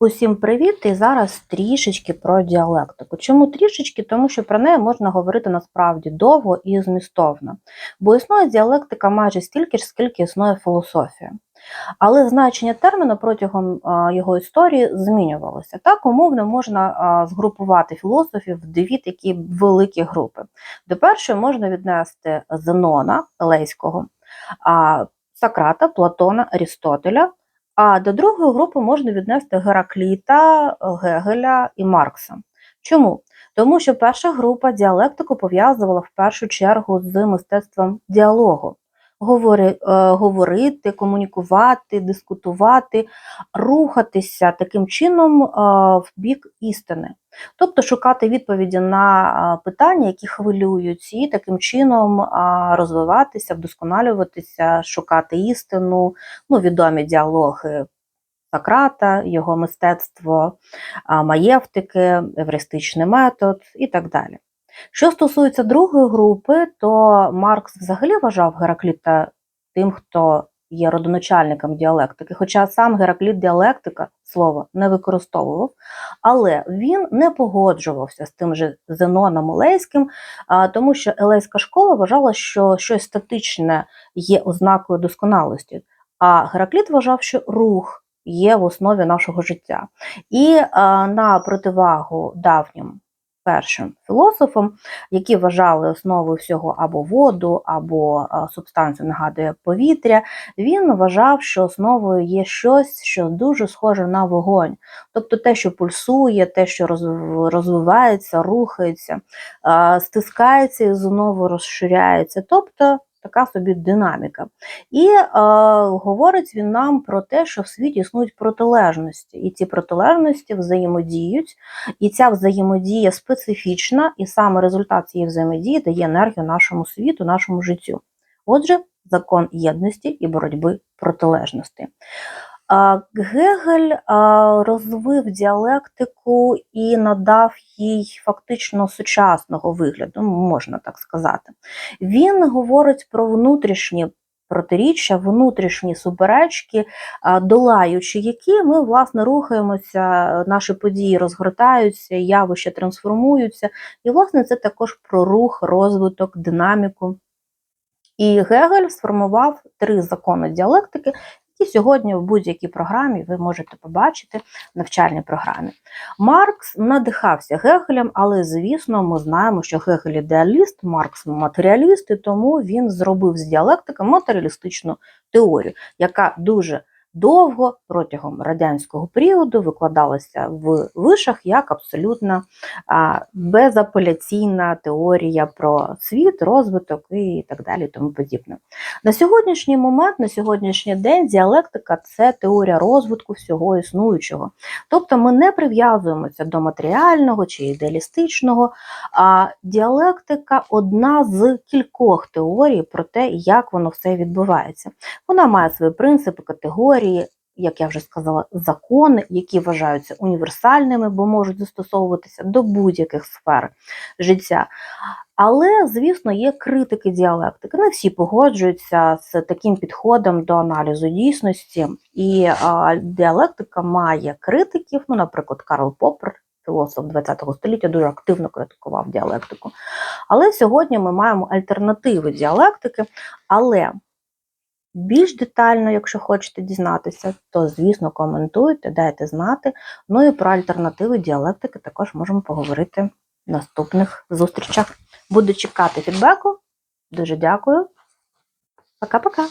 Усім привіт! І зараз трішечки про діалектику. Чому трішечки? Тому що про неї можна говорити насправді довго і змістовно. Бо існує діалектика майже стільки ж, скільки існує філософія. Але значення терміну протягом його історії змінювалося. Так, умовно можна згрупувати філософів в дві такі великі групи. До першої можна віднести Зенона Елейського, а, Сократа, Платона, Арістотеля. А до другої групи можна віднести Геракліта, Гегеля і Маркса. Чому? Тому що перша група діалектику пов'язувала в першу чергу з мистецтвом діалогу. Е, говорити, комунікувати, дискутувати, рухатися таким чином е, в бік істини. Тобто шукати відповіді на е, питання, які хвилюють, і таким чином розвиватися, вдосконалюватися, шукати істину, ну, відомі діалоги Сократа, його мистецтво маєвтики, евристичний метод і так далі. Що стосується другої групи, то Маркс взагалі вважав Геракліта тим, хто є родоначальником діалектики, хоча сам Геракліт діалектика слово не використовував, але він не погоджувався з тим же Зеноном Елейським, тому що Елейська школа вважала, що щось статичне є ознакою досконалості, а Геракліт вважав, що рух є в основі нашого життя. І на противагу давнім першим філософом, які вважали основою всього або воду, або а, субстанцію нагадує повітря, він вважав, що основою є щось, що дуже схоже на вогонь. Тобто те, що пульсує, те, що розв- розвивається, рухається, стискається і знову розширяється. Тобто така собі динаміка. І е, говорить він нам про те, що в світі існують протилежності, і ці протилежності взаємодіють, і ця взаємодія специфічна, і саме результат цієї взаємодії дає енергію нашому світу, нашому життю. Отже, закон єдності і боротьби протилежності. Гегель розвив діалектику і надав їй фактично сучасного вигляду, можна так сказати. Він говорить про внутрішні протиріччя, внутрішні суперечки, долаючи які ми власне рухаємося, наші події розгортаються, явища трансформуються. І, власне, це також про рух, розвиток, динаміку. І Гегель сформував три закони діалектики, які сьогодні в будь-якій програмі ви можете побачити в навчальній програмі. Маркс надихався Гегелем, але, звісно, ми знаємо, що Гегель ідеаліст, Маркс матеріаліст, і тому він зробив з діалектики матеріалістичну теорію, яка дуже довго протягом радянського періоду викладалася в вишах як абсолютно безапеляційна теорія про світ, розвиток і так далі. Тому подібне. На сьогоднішній момент, на сьогоднішній день, діалектика це теорія розвитку всього існуючого. Тобто ми не прив'язуємося до матеріального чи ідеалістичного, а діалектика одна з кількох теорій про те, як воно все відбувається. Вона має свої принципи, категорії, як я вже сказала, закони, які вважаються універсальними, бо можуть застосовуватися до будь-яких сфер життя. Але, звісно, є критики діалектики. Не всі погоджуються з таким підходом до аналізу дійсності, і а, діалектика має критиків, ну, наприклад, Карл Поппер, філософ ХХ століття, дуже активно критикував діалектику. Але сьогодні ми маємо альтернативи діалектики, але більш детально, якщо хочете дізнатися, то, звісно, коментуйте, дайте знати. Ну і про альтернативи діалектики також можемо поговорити в наступних зустрічах. Буду чекати фідбеку. Дуже дякую. Пока-пока.